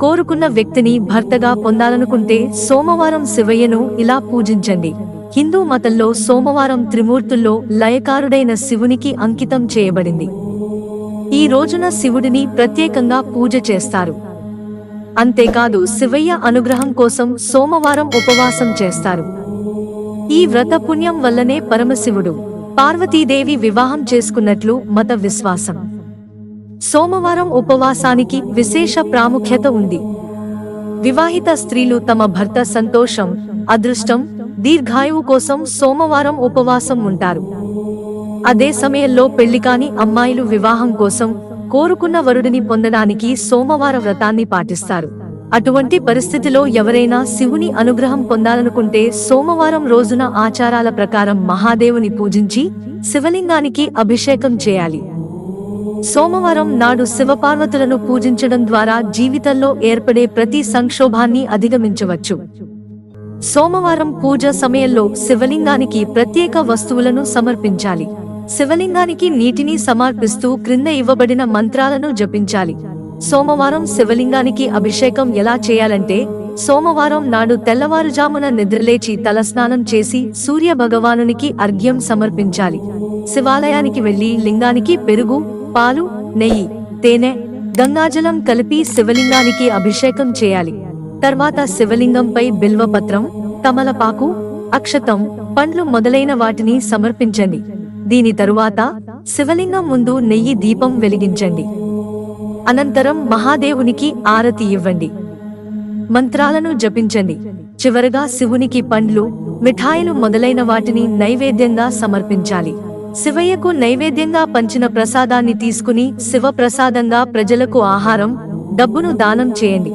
కోరుకున్న వ్యక్తిని భర్తగా పొందాలనుకుంటే సోమవారం శివయ్యను ఇలా పూజించండి. హిందూ మతంలో సోమవారం త్రిమూర్తుల్లో లయకారుడైన శివునికి అంకితం చేయబడింది. ఈ రోజున శివుడిని ప్రత్యేకంగా పూజ చేస్తారు. అంతేకాదు శివయ్య అనుగ్రహం కోసం సోమవారం ఉపవాసం చేస్తారు. ఈ వ్రత పుణ్యం వల్లనే పరమశివుడు పార్వతీదేవి వివాహం చేసుకున్నట్లు మత విశ్వాసం. సోమవారం ఉపవాసానికి విశేష ప్రాముఖ్యత ఉంది. వివాహిత స్త్రీలు తమ భర్త సంతోషం అదృష్టం దీర్ఘాయువు కోసం సోమవారం ఉపవాసం ఉంటారు. అదే సమయంలో పెళ్ళికాని అమ్మాయిలు వివాహం కోసం కోరుకున్న వరుడిని పొందడానికి సోమవార వ్రతాన్ని పాటిస్తారు. అటువంటి పరిస్థితిలో ఎవరైనా శివుని అనుగ్రహం పొందాలనుకుంటే సోమవారం రోజున ఆచారాల ప్రకారం మహాదేవుని పూజించి శివలింగానికి అభిషేకం చేయాలి. సోమవారం నాడు శివపార్వతులను పూజించడం ద్వారా జీవితంలో ఏర్పడే ప్రతి సంక్షోభాన్ని అధిగమించవచ్చు. సోమవారం పూజ సమయంలో శివలింగానికి ప్రత్యేక వస్తువులను సమర్పించాలి. శివలింగానికి నీటిని సమర్పిస్తూ క్రింద ఇవ్వబడిన మంత్రాలను జపించాలి. సోమవారం శివలింగానికి అభిషేకం ఎలా చేయాలంటే సోమవారం నాడు తెల్లవారుజామున నిద్రలేచి తలస్నానం చేసి సూర్య భగవానునికి అర్ఘ్యం సమర్పించాలి. శివాలయానికి వెళ్ళి లింగానికి పెరుగు పాలు నెయ్యి తేనె గంగాజలం కలిపి శివలింగానికి అభిషేకం చేయాలి. తర్వాత శివలింగంపై బిల్వపత్రం తమలపాకు అక్షతం పండ్లు మొదలైన వాటిని సమర్పించండి. దీని తరువాత శివలింగం ముందు నెయ్యి దీపం వెలిగించండి. అనంతరం మహాదేవునికి ఆరతి ఇవ్వండి. మంత్రాలను జపించండి. చివరగా శివునికి పండ్లు మిఠాయిలు మొదలైన వాటిని నైవేద్యంగా సమర్పించాలి. శివయ్యకు నైవేద్యంగా పంచిన ప్రసాదాన్ని తీసుకుని శివ ప్రసాదంగా ప్రజలకు ఆహారం డబ్బును దానం చేయండి.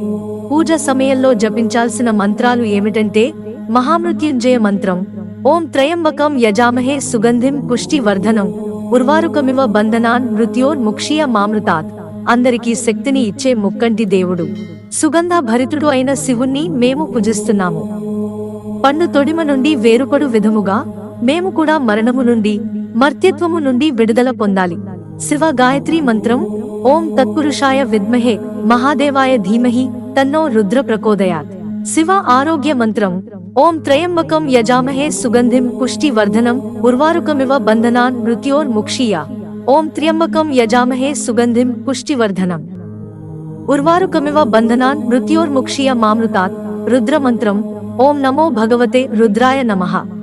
పూజ సమయంలో జపించాల్సిన మంత్రాలు ఏమిటంటే మహామృత్యుంజయ మంత్రం ఓం త్రయంబకం యజామహే సుగంధిం పుష్టి వర్ధనం ఉర్వారుకమివ బంధనాన్ మృత్యోర్ముక్షీయ మామృతాత్. అందరికీ శక్తిని ఇచ్చే ముక్కంటి దేవుడు. సుగంధ భరితుడు అయిన శివుణ్ణి మేము పూజిస్తున్నాము. పండు తొడిమ నుండి వేరుపడు విధముగా మేము కూడా మరణము నుండి మర్త్యత్వము నుండి విడుదల పొందాలి. శివ గాయత్రి మంత్రం ఓం తత్పురుషాయ విద్మహే మహాదేవాయ ధీమహి తన్నో రుద్ర ప్రకోదయాత్ శివ ఆరోగ్య మంత్రం ఓం త్రయంబకం యజామహే సుగంధిం పుష్టి వర్ధనం ఉర్వారుకమివ బంధనాన్ మృత్యోర్ముక్షీయ ఓం త్ర్యంబకం యజామహే సుగంధిం పుష్టివర్ధనం. ఉర్వారుకమివ బంధనాన్ మృత్యోర్ముక్షీయ మామృతాత్ రుద్రమంత్రం ఓం నమో భగవతే రుద్రాయ నమః.